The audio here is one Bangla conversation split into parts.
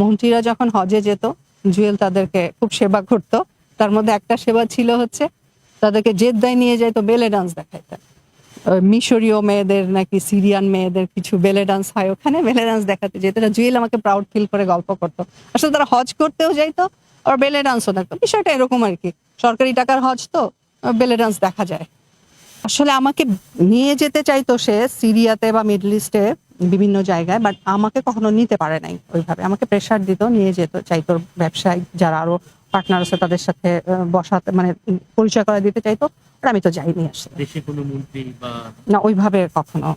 মন্ত্রীরা যখন হজে যেত, জুয়েল তাদেরকে খুব সেবা করত। তার মধ্যে একটা সেবা ছিল হচ্ছে, তাদেরকে জেদ্দায় নিয়ে যেত বেলে ডান্স দেখাইতে। মিশরীয় মেয়েদের নাকি সিরিয়ান মেয়েদের কিছু বেলে ডান্স হয়, ওখানে বেলে ডান্স দেখাতে যেত। এটা জুয়েল আমাকে প্রাউড ফিল করে গল্প করতো। আসলে তারা হজ করতেও যাইতো আর বেলে ডান্সও দেখতো। বিষয়টা এরকম আর কি। সরকারি টাকার হজ তো বেলে ডান্স দেখা যায়। আসলে আমাকে নিয়ে যেতে চাইতো সে সিরিয়াতে বা মিডল ইস্টে। বিভিন্ন জায়গায় বাট আমাকে কখনো নিতে পারে নাই ওইভাবে। আমাকে প্রেশার দিত নিয়ে যেত চাইতো ব্যবসায়ী যারা আরও পার্টনার আছে তাদের সাথে বসাতে মানে পরিচয় করে দিতে চাইতো আর আমি তো যাইনি আসলে। না ওইভাবে কখনো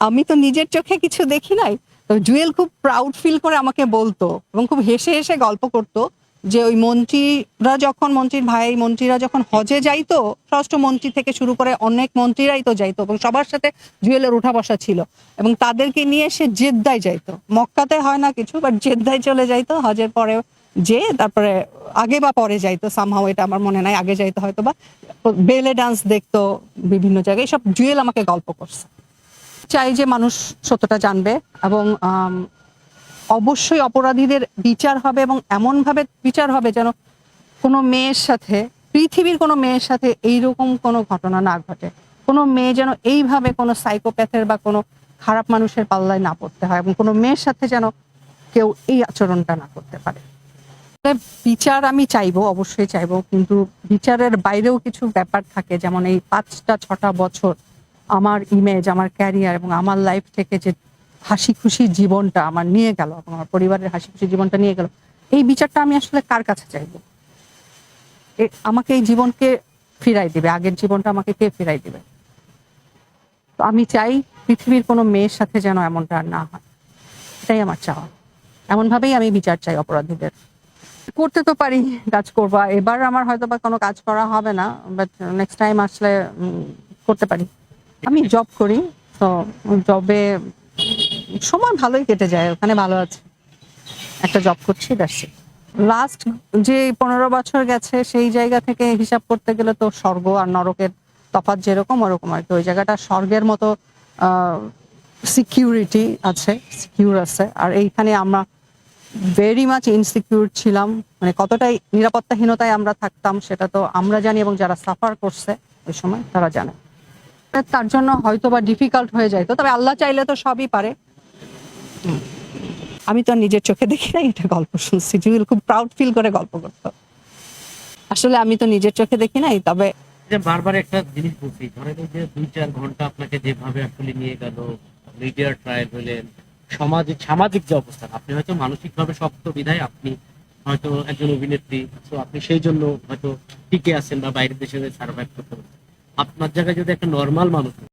আমি তো নিজের চোখে কিছু দেখি নাই তো জুয়েল খুব প্রাউড ফিল করে আমাকে বলতো এবং খুব হেসে হেসে গল্প করতো যে ওই মন্ত্রীরা যখন, মন্ত্রীর ভাই, মন্ত্রীরা যখন হজে যাইতো স্বরাষ্ট্র মন্ত্রী থেকে শুরু করে অনেক মন্ত্রীরাই তো যাইতো এবং সবার সাথে জুয়েলের উঠা বসা ছিল এবং তাদেরকে নিয়ে সে জেদ্দায় যাইতো। মক্কাতে হয় না কিছু বাট জেদ্দায় চলে যাইতো, হজের পরে যে, তারপরে আগে বা পরে যাইতো সামহাও এটা আমার মনে নাই, আগে যাইতো হয়তো বা। বেলে ডান্স দেখতো বিভিন্ন জায়গায় সব জুয়েল আমাকে গল্প করছে। চাই যে মানুষ সত্যটা জানবে এবং অবশ্যই অপরাধীদের বিচার হবে এবং এমনভাবে বিচার হবে যেন কোনো মেয়ের সাথে, পৃথিবীর কোনো মেয়ের সাথে এইরকম কোনো ঘটনা না ঘটে। কোনো মেয়ে যেন এইভাবে কোনো সাইকোপ্যাথের বা কোনো খারাপ মানুষের পাল্লায় না পড়তে হয় এবং কোনো মেয়ের সাথে যেন কেউ এই আচরণটা না করতে পারে। বিচার আমি চাইব, অবশ্যই চাইব, কিন্তু বিচারের বাইরেও কিছু ব্যাপার থাকে। যেমন এই পাঁচটা ছটা বছর আমার ইমেজ আমার ক্যারিয়ার এবং আমার লাইফ থেকে যে হাসি খুশি জীবনটা আমার নিয়ে গেল আমার পরিবারের হাসি খুশি জীবনটা নিয়ে গেল। এই বিচারটা আমি আসলে কার কাছে চাইব? আমাকে এই জীবনকে ফিরাই দিবে, আগের জীবনটা আমাকে কে ফিরাই দিবে? তো আমি চাই পৃথিবীর কোনো মেয়ের সাথে যেন এমনটা না হয়। এটাই আমার চাওয়া। এমন ভাবেই আমি বিচার চাই অপরাধীদের। করতে তো পারি, কাজ করবা। এবার আমার হয়তো বা কোনো কাজ করা হবে না বাট নেক্সট টাইম আসলে করতে পারি। আমি জব করি, তো জবে সময় ভালোই কেটে যায়, ওখানে ভালো আছে। একটা জব করছি দ্যাটস লাস্ট যে পনেরো বছর গেছে, সেই জায়গা থেকে হিসাব করতে গেলে তো স্বর্গ আর নরকের তফাৎ যেরকম, ওরকম আর কি। ওই জায়গাটা স্বর্গের মতো সিকিউরিটি আছে সিকিউর আছে। আর এইখানে আমরা ভেরি মাচ ইনসিকিউর ছিলাম। মানে কতটাই নিরাপত্তাহীনতায় আমরা থাকতাম, সেটা তো আমরা জানি এবং যারা সাফার করছে ওই সময় তারা জানে। তার জন্য হয়তো বা ডিফিকাল্ট হয়ে যায় তো, তবে আল্লাহ চাইলে তো সবই পারে। আমি তো আর নিজের চোখে দেখি না এটা গল্প শুনছি। জুয়েল খুব প্রাউড ফিল করে গল্প করতো। আসলে আমি তো নিজের চোখে দেখি নাই, তবে বারবার একটা জিনিস বলছি, ধরেন যে দুই চার ঘণ্টা আপনাকে যেভাবে আসলে নিয়ে গেল মিডিয়ার ট্রায়াল হলেন সমাজে সামাজিক যে অবস্থান আপনি হয়তো মানসিক ভাবে শক্ত বিধায় আপনি হয়তো একজন অভিনেত্রী, তো আপনি সেই জন্য হয়তো টিকে আছেন বা বাইরের দেশে সার্ভাইভ করতে পারছেন। আপনার জায়গায় যদি একটা নর্মাল মানুষ